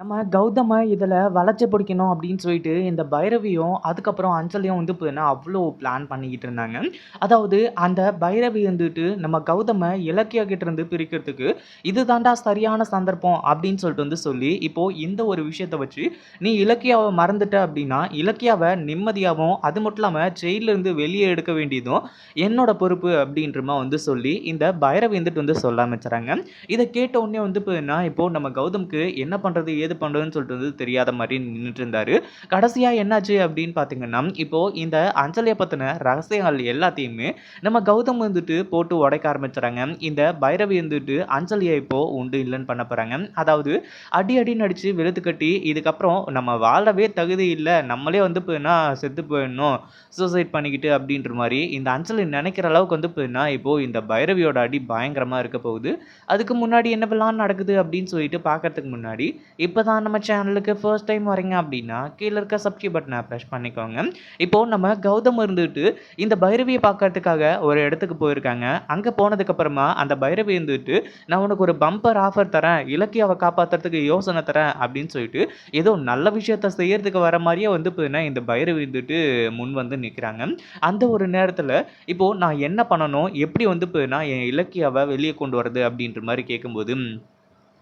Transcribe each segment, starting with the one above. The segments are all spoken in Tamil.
நம்ம கௌதம இதில் வளர்ச்சி பிடிக்கணும் அப்படின்னு சொல்லிட்டு, இந்த பைரவியும், அதுக்கப்புறம் அஞ்சலியும் வந்து பார்த்தீங்கன்னா, அவ்வளோ பிளான் பண்ணிக்கிட்டு இருந்தாங்க. அதாவது அந்த பைரவி வந்துட்டு நம்ம கௌதம இலக்கியா கிட்டேருந்து பிரிக்கிறதுக்கு, "இது தாண்டா சரியான சந்தர்ப்பம்" அப்படின்னு சொல்லிட்டு வந்து சொல்லி, இப்போது இந்த ஒரு விஷயத்த வச்சு, "நீ இலக்கியாவை மறந்துட்ட அப்படின்னா, இலக்கியாவை நிம்மதியாகவும் அது மட்டும் இல்லாமல் ஜெயில்லேருந்து வெளியே எடுக்க வேண்டியதும் என்னோட பொறுப்பு" அப்படின்றமா வந்து சொல்லி, இந்த பைரவி வந்துட்டு வந்து சொல்ல ஆரம்பிச்சுறாங்க. இதை கேட்ட உடனே வந்து பார்த்தீங்கன்னா, இப்போது நம்ம கௌதமுக்கு என்ன பண்ணுறது எது பண்ணுறதுன்னு சொல்லிட்டு வந்து தெரியாத மாதிரி நின்றுட்டு இருந்தார் கடைசியாக என்னாச்சு அப்படின்னு பார்த்தீங்கன்னா, இப்போது இந்த அஞ்சலியை பற்றின ரகசியங்கள் எல்லாத்தையுமே நம்ம கௌதம் வந்துட்டு போட்டு உடைக்க ஆரம்பிச்சுறாங்க. இந்த பைரவி வந்துட்டு அஞ்சலியை இப்போது உண்டு இல்லைன்னு பண்ண போகிறாங்க அதாவது அடி அடின்னு நடித்து வெளுத்து கட்டி, இதுக்கப்புறம் நம்ம வாழவே தகுதி இல்லை நம்மளே வந்து போயின்னா செத்து போயிடணும். சூசைட் பண்ணிக்கிட்டு அப்படின்ற மாதிரி இந்த அஞ்சலி நினைக்கிற அளவுக்கு வந்து போயின்னா இப்போது இந்த பைரவியோட அடி பயங்கரமாக இருக்க போகுது. அதுக்கு முன்னாடி என்னவெல்லாம் நடக்குது அப்படின்னு சொல்லிட்டு பார்க்கறதுக்கு முன்னாடி, இப்போ இப்போ தான் நம்ம சேனலுக்கு ஃபர்ஸ்ட் டைம் வரீங்க அப்படின்னா, கீழே இருக்க சப்ஸ்கிரைப் பட்டனை பிரஸ் பண்ணிக்கோங்க. இப்போ நம்ம கௌதம் இருந்துட்டு, இந்த பைரவியை பார்க்கறதுக்காக ஒரு இடத்துக்கு போயிருக்காங்க. அங்கே போனதுக்கப்புறமா அந்த பைரவி இருந்துட்டு, "நான் உனக்கு ஒரு பம்பர் ஆஃபர் தரேன். இலக்கியாவை காப்பாற்றுறதுக்கு யோசனை தரேன்" அப்படின்னு சொல்லிட்டு, ஏதோ நல்ல விஷயத்த செய்யறதுக்கு வர மாதிரியே வந்து பார்த்தீங்கன்னா, இந்த பைரவி இருந்துட்டு முன் வந்து நிற்கிறாங்க அந்த ஒரு நேரத்தில் இப்போது நான் என்ன பண்ணணும்? எப்படி வந்து பார்த்தீங்கன்னா, என் இலக்கியாவை வெளியே கொண்டு வரது? அப்படின்ற மாதிரி கேட்கும்போது,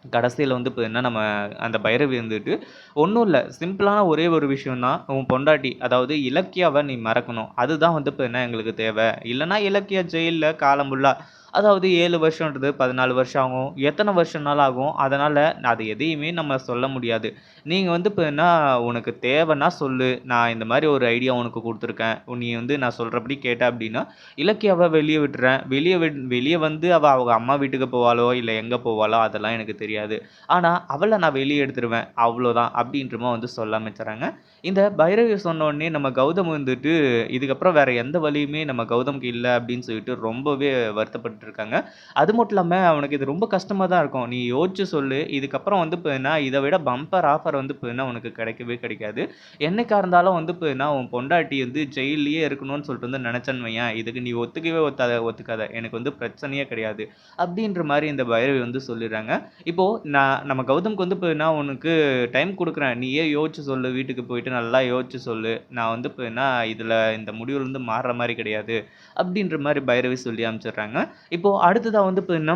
கடைசியில் வந்து பார்த்தீங்கன்னா, நம்ம அந்த பைரவி வந்துட்டு, ஒன்றும் இல்லை சிம்பிளான ஒரே ஒரு விஷயம் தான். உன் பொண்டாட்டி, அதாவது இலக்கியாவை நீ மறக்கணும். அதுதான் வந்து பார்த்தீங்கன்னா எங்களுக்கு தேவை இல்லைனா இலக்கியா ஜெயிலில் காலம் ஃபுல்லாக அதாவது ஏழு வருஷம்ன்றது 14 வருஷம் ஆகும். எத்தனை வருஷம்னாலும் ஆகும். அதனால் அது எதையுமே நம்ம சொல்ல முடியாது. நீங்கள் வந்து இப்போ என்ன உனக்கு தேவைன்னா சொல்லு. நான் இந்த மாதிரி ஒரு ஐடியா உனக்கு கொடுத்துருக்கேன் நீ வந்து நான் சொல்கிறபடி கேட்ட அப்படின்னா, இலக்கியாவை வெளியே விட்டுறேன் வெளியே விட் வெளியே வந்து அவள் அவங்க அம்மா வீட்டுக்கு போவாளோ, இல்லை எங்கே போவாளோ அதெல்லாம் எனக்கு தெரியாது. ஆனால் அவளை நான் வெளியே எடுத்துருவேன். அவ்வளோதான்" அப்படின்றமா வந்து சொல்ல ஆரம்பிச்சுறாங்க. இந்த பைரவி சொன்னோடனே நம்ம கௌதம் வந்துட்டு, இதுக்கப்புறம் வேறு எந்த வழியுமே நம்ம கௌதம்க்கு இல்லை அப்படின்னு சொல்லிட்டு ரொம்பவே வருத்தப்பட்டு இருக்காங்க. அது மட்டும் இல்லாமல் அவனுக்கு இது ரொம்ப கஷ்டமாக தான் இருக்கும். "நீ யோசிச்சு சொல்லு. இதுக்கப்புறம் வந்து போயினா இதை விட பம்பர் ஆஃபர் வந்து போயினா உனக்கு கிடைக்கவே கிடைக்காது. என்னைக்காக இருந்தாலும் வந்து போயினா உன் பொண்டாட்டி வந்து ஜெயில்லயே இருக்கணும்னு சொல்லிட்டு வந்து நெனச்சேன்னு இதுக்கு நீ ஒத்துக்கவே ஒத்தாத ஒத்துக்காத. எனக்கு வந்து பிரச்சனையே கிடையாது" அப்படின்ற மாதிரி இந்த பைரவி வந்து சொல்லிடுறாங்க. இப்போ நான் நம்ம கௌதம்க்கு வந்து போயினா "உனக்கு டைம் கொடுக்குறேன் நீயே யோசிச்சு சொல்லு. வீட்டுக்கு போயிட்டு நல்லா யோசிச்சு சொல்லு. நான் வந்து போயினா இதில் இந்த முடிவுலேருந்து மாறுற மாதிரி கிடையாது" அப்படின்ற மாதிரி பைரவி சொல்லி அமைச்சிடுறாங்க இப்போது அடுத்ததாக வந்து இப்போ என்ன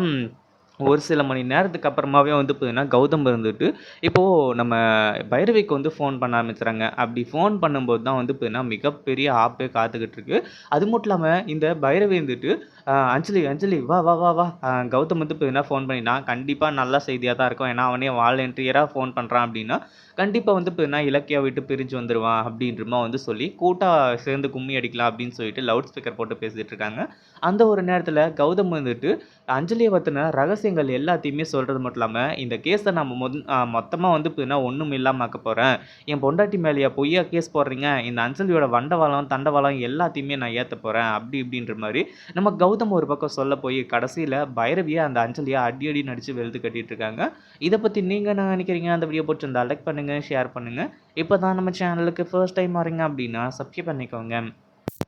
ஒரு சில மணி நேரத்துக்கு அப்புறமாவே வந்து பார்த்தீங்கன்னா, கௌதம் இருந்துட்டு, இப்போ நம்ம பைரவிக்கு வந்து ஃபோன் பண்ண ஆரம்பிச்சுறாங்க. அப்படி ஃபோன் பண்ணும்போது தான் வந்து பார்த்தீங்கன்னா, மிகப்பெரிய ஆப்பே காத்துக்கிட்டு இருக்கு. அது மட்டும் இல்லாமல் இந்த பைரவி இருந்துட்டு அஞ்சலி அஞ்சலி வா வா வா வா. கௌதம் வந்து பார்த்தீங்கன்னா ஃபோன் பண்ணினா கண்டிப்பாக நல்ல செய்தியாக தான் இருக்கும். ஏன்னா அவனே வாலண்டியராக ஃபோன் பண்ணுறான் அப்படின்னா, கண்டிப்பாக வந்து பார்த்தீங்கன்னா, இலக்கியாவ விட்டு பிரிஞ்சு வந்துடுவான் அப்படின்றமா வந்து சொல்லி, கூட்டாக சேர்ந்து கும்மி அடிக்கலாம் அப்படின்னு சொல்லிட்டு லவுட் ஸ்பீக்கர் போட்டு பேசிகிட்டு இருக்காங்க. அந்த ஒரு நேரத்தில் கௌதம் வந்துட்டு, பற்றின ரகசிய விஷயங்கள் எல்லாத்தையுமே சொல்கிறது மட்டும் இல்லாமல் "இந்த கேஸை நம்ம மொத் மொத்தமாக வந்து பார்த்தீங்கன்னா, ஒன்றும் இல்லாமல் ஆக்க போகிறேன் என் பொண்டாட்டி மேலேயா பொய்யா கேஸ் போடுறீங்க? இந்த அஞ்சலியோட வண்டவாளம், தண்டவாளம் எல்லாத்தையுமே நான் ஏற்ற போகிறேன் அப்படி இப்படின்ற மாதிரி நம்ம கௌதம் ஒரு பக்கம் சொல்ல போய், கடைசியில் பைரவியை அந்த அஞ்சலியை அடி அடி நடித்து வெளுத்து கட்டிகிட்டு இருக்காங்க. இதை பற்றி நீங்கள் என்ன நினைக்கிறீங்க அந்த வீடியோ புடிச்சிருந்தா லைக் பண்ணுங்கள் ஷேர் பண்ணுங்கள் இப்போ தான் நம்ம சேனலுக்கு ஃபர்ஸ்ட் டைம் வரீங்க அப்படின்னா, சப்ஸ்கிரைப் பண்ணிக்கோங்க.